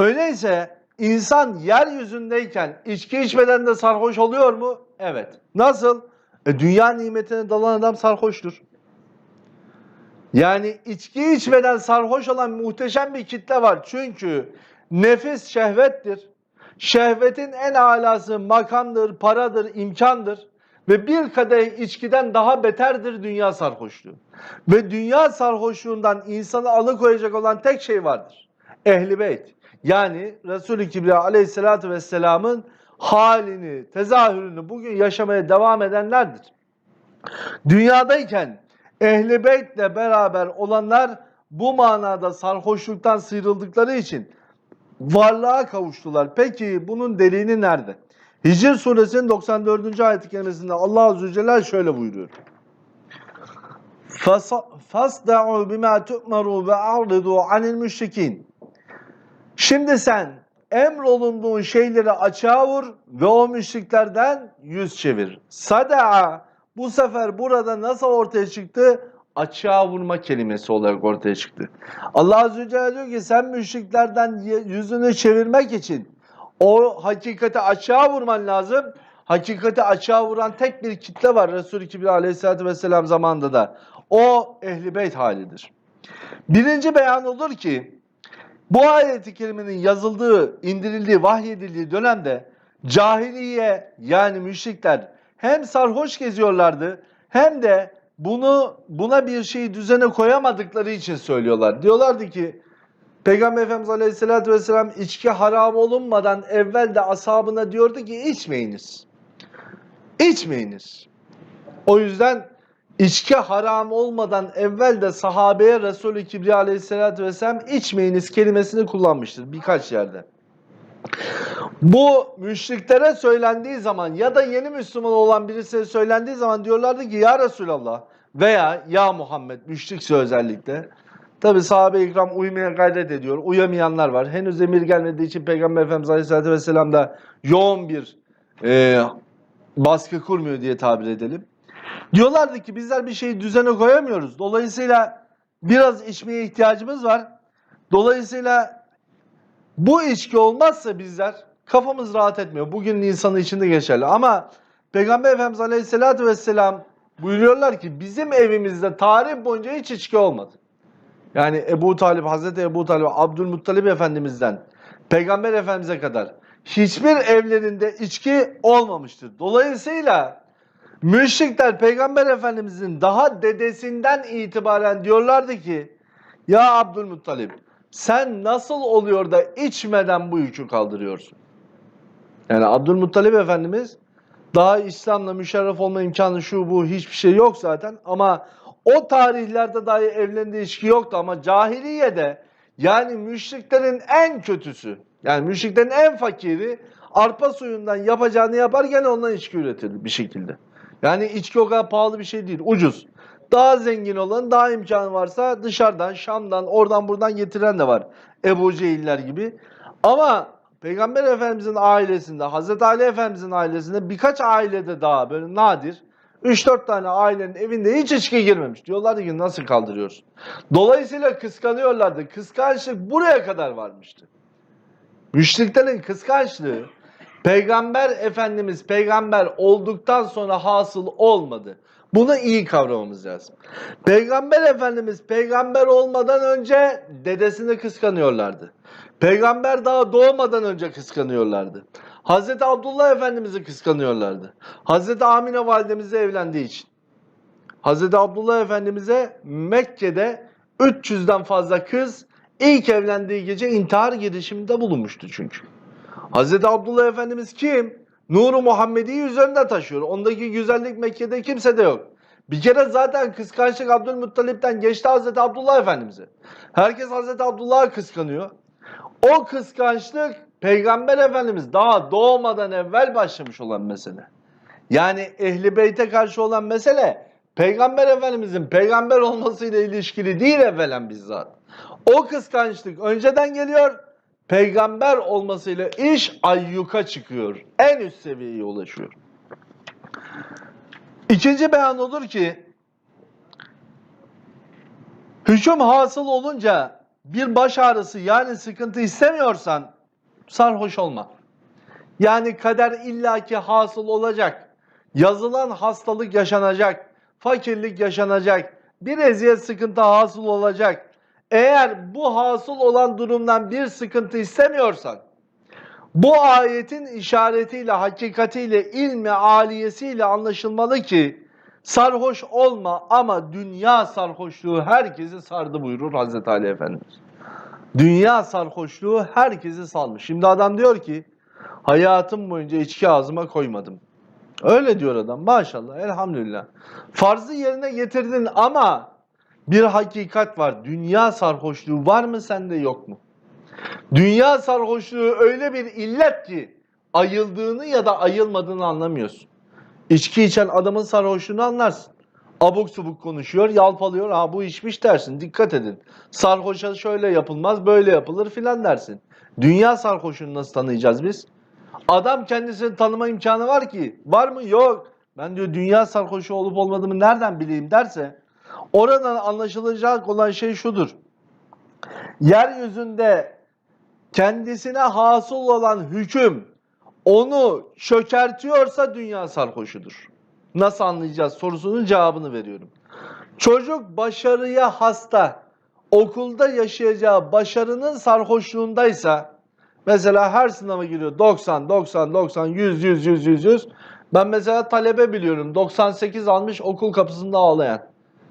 Öyleyse insan yeryüzündeyken içki içmeden de sarhoş oluyor mu? Evet. Nasıl? E, dünya nimetine dalan adam sarhoştur. Yani içki içmeden sarhoş olan muhteşem bir kitle var. Çünkü nefis şehvettir. Şehvetin en alası makamdır, paradır, imkandır. Ve bir kadeh içkiden daha beterdir dünya sarhoşluğu. Ve dünya sarhoşluğundan insanı alıkoyacak olan tek şey vardır Ehli beyt. Yani Resulü Kibriya aleyhissalatü vesselamın halini, tezahürünü bugün yaşamaya devam edenlerdir. Dünyadayken Ehli Beyt'le beraber olanlar bu manada sarhoşluktan sıyrıldıkları için varlığa kavuştular. Peki bunun delili nerede? Hicr suresinin 94. ayet-i kerimesinde Allah Azze ve Celle şöyle buyuruyor. فَاسْدَعُوا بِمَا تُؤْمَرُوا وَاَعْرِضُوا عَنِ الْمُشْرِكِينَ Şimdi sen emrolunduğun şeyleri açığa vur ve o müşriklerden yüz çevir. Sada'a bu sefer burada nasıl ortaya çıktı? Açığa vurma kelimesi olarak ortaya çıktı. Allah Azze ve Celle diyor ki sen müşriklerden yüzünü çevirmek için o hakikati açığa vurman lazım. Hakikati açığa vuran tek bir kitle var Kibriya Aleyhisselatü Vesselam zamanında da. O Ehli Beyt halidir. Birinci beyan olur ki bu ayet-i kerimenin yazıldığı, indirildiği, vahyedildiği dönemde cahiliye yani müşrikler hem sarhoş geziyorlardı hem de bunu buna bir şey düzene koyamadıkları için söylüyorlar. Diyorlardı ki Peygamber Efendimiz Aleyhisselatü Vesselam içki haram olunmadan evvel de ashabına diyordu ki içmeyiniz. İçmeyiniz. O yüzden içki haram olmadan evvel de sahabeye Resulü Kibriya Aleyhisselatü Vesselam içmeyiniz kelimesini kullanmıştır birkaç yerde. Bu müşriklere söylendiği zaman ya da yeni Müslüman olan birisine söylendiği zaman diyorlardı ki ya Resulallah veya ya Muhammed müşrikse özellikle. Tabi sahabe-i ikram uymaya gayret ediyor. Uyamayanlar var. Henüz emir gelmediği için Peygamber Efendimiz Aleyhisselatü Vesselam da yoğun bir e, baskı kurmuyor diye tabir edelim. Diyorlardı ki bizler bir şeyi düzene koyamıyoruz. Dolayısıyla biraz içmeye ihtiyacımız var. Dolayısıyla bu içki olmazsa bizler kafamız rahat etmiyor. Bugün insanın içinde geçerli. Ama Peygamber Efendimiz Aleyhisselatü Vesselam buyuruyorlar ki bizim evimizde tarih boyunca hiç içki olmadı. Yani Ebu Talip, Hazreti Ebu Talip, Abdülmuttalip Efendimiz'den Peygamber Efendimiz'e kadar hiçbir evlerinde içki olmamıştır. Dolayısıyla müşrikler Peygamber Efendimiz'in daha dedesinden itibaren diyorlardı ki ya Abdülmuttalip sen nasıl oluyor da içmeden bu yükü kaldırıyorsun? Yani Abdülmuttalip Efendimiz daha İslam'la müşerref olma imkanı şu bu hiçbir şey yok zaten ama o tarihlerde dahi evlendiği içki yoktu ama cahiliyede yani müşriklerin en kötüsü yani müşriklerin en fakiri arpa suyundan yapacağını yapar gene ondan içki üretirdi bir şekilde. Yani içki o kadar pahalı bir şey değil ucuz. Daha zengin olan daha imkanı varsa dışarıdan Şam'dan oradan buradan getiren de var. Ebu Cehiller gibi. Ama Peygamber Efendimizin ailesinde, Hazreti Ali Efendimizin ailesinde birkaç ailede daha böyle nadir 3-4 tane ailenin evinde hiç içki girmemiş. Diyorlardı ki nasıl kaldırıyorsun? Dolayısıyla kıskanıyorlardı. Kıskançlık buraya kadar varmıştı. Müşriklerin kıskançlığı Peygamber Efendimiz peygamber olduktan sonra hasıl olmadı. Bunu iyi kavramamız lazım. Peygamber Efendimiz peygamber olmadan önce dedesini kıskanıyorlardı. Peygamber daha doğmadan önce kıskanıyorlardı. Hazreti Abdullah Efendimiz'i kıskanıyorlardı. Hazreti Amine validemize evlendiği için. Hazreti Abdullah Efendimiz'e Mekke'de 300'den fazla kız ilk evlendiği gece intihar girişiminde bulunmuştu çünkü. Hazreti Abdullah Efendimiz kim? Nuru Muhammedi'yi üzerinde taşıyor. Ondaki güzellik Mekke'de kimsede yok. Bir kere zaten kıskançlık Abdülmuttalip'ten geçti Hazreti Abdullah Efendimiz'e. Herkes Hazreti Abdullah'ı kıskanıyor. O kıskançlık Peygamber Efendimiz daha doğmadan evvel başlamış olan mesele. Yani Ehli Beyt'e karşı olan mesele Peygamber Efendimizin peygamber olmasıyla ilişkili değil evvelen bizzat. O kıskançlık önceden geliyor. Peygamber olmasıyla iş ayyuka çıkıyor. En üst seviyeye ulaşıyor. İkinci beyan olur ki hüküm hasıl olunca bir baş ağrısı yani sıkıntı istemiyorsan sarhoş olma. Yani kader illaki hasıl olacak. Yazılan hastalık yaşanacak. Fakirlik yaşanacak. Bir eziyet sıkıntı hasıl olacak. Eğer bu hasıl olan durumdan bir sıkıntı istemiyorsan bu ayetin işaretiyle, hakikatiyle, ilmi aliyesiyle anlaşılmalı ki sarhoş olma ama dünya sarhoşluğu herkesi sardı buyurur Hazreti Ali Efendimiz. Dünya sarhoşluğu herkesi salmış. Şimdi adam diyor ki hayatım boyunca içki ağzıma koymadım. Öyle diyor adam maşallah elhamdülillah. Farzı yerine getirdin ama bir hakikat var. Dünya sarhoşluğu var mı sende yok mu? Dünya sarhoşluğu öyle bir illet ki ayıldığını ya da ayılmadığını anlamıyorsun. İçki içen adamın sarhoşluğunu anlarsın. Abuk subuk konuşuyor, yalpalıyor. Ha bu içmiş dersin. Dikkat edin. Sarhoşa şöyle yapılmaz, böyle yapılır filan dersin. Dünya sarhoşunu nasıl tanıyacağız biz? Adam kendisini tanıma imkanı var ki. Var mı? Yok. Ben diyor dünya sarhoşu olup olmadığımı nereden bileyim derse oradan anlaşılacak olan şey şudur. Yeryüzünde kendisine hasıl olan hüküm onu çökertiyorsa dünya sarhoşudur. Nasıl anlayacağız sorusunun cevabını veriyorum. Çocuk başarıya hasta, okulda yaşayacağı başarının sarhoşluğundaysa mesela her sınava giriyor 90, 90, 90, 100, 100, 100, 100, 100. Ben mesela talebe biliyorum 98 almış okul kapısında ağlayan.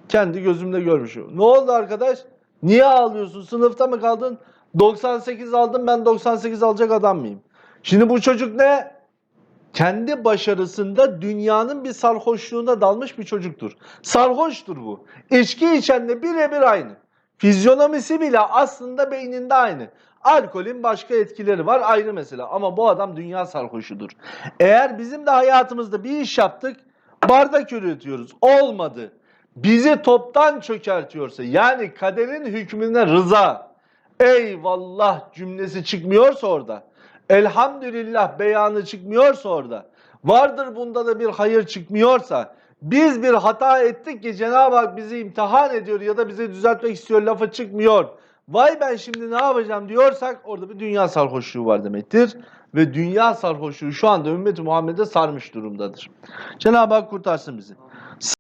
Kendi gözümde görmüşüm. Ne oldu arkadaş? Niye ağlıyorsun? Sınıfta mı kaldın? 98 aldım ben 98 alacak adam mıyım? Şimdi bu çocuk ne? Kendi başarısında dünyanın bir sarhoşluğuna dalmış bir çocuktur. Sarhoştur bu. İçki içenle birebir aynı. Fizyonomisi bile aslında beyninde aynı. Alkolün başka etkileri var ayrı mesele ama bu adam dünya sarhoşudur. Eğer bizim de hayatımızda bir iş yaptık, bardak üretiyoruz. Olmadı. Bizi toptan çökertiyorsa yani kaderin hükmüne rıza, eyvallah cümlesi çıkmıyorsa orada, elhamdülillah beyanı çıkmıyorsa orada, vardır bunda da bir hayır çıkmıyorsa, biz bir hata ettik ki Cenab-ı Hak bizi imtihan ediyor ya da bizi düzeltmek istiyor lafı çıkmıyor. Vay ben şimdi ne yapacağım diyorsak orada bir dünya sarhoşluğu var demektir. Ve dünya sarhoşluğu şu anda ümmeti Muhammed'e sarmış durumdadır. Cenab-ı Hak kurtarsın bizi.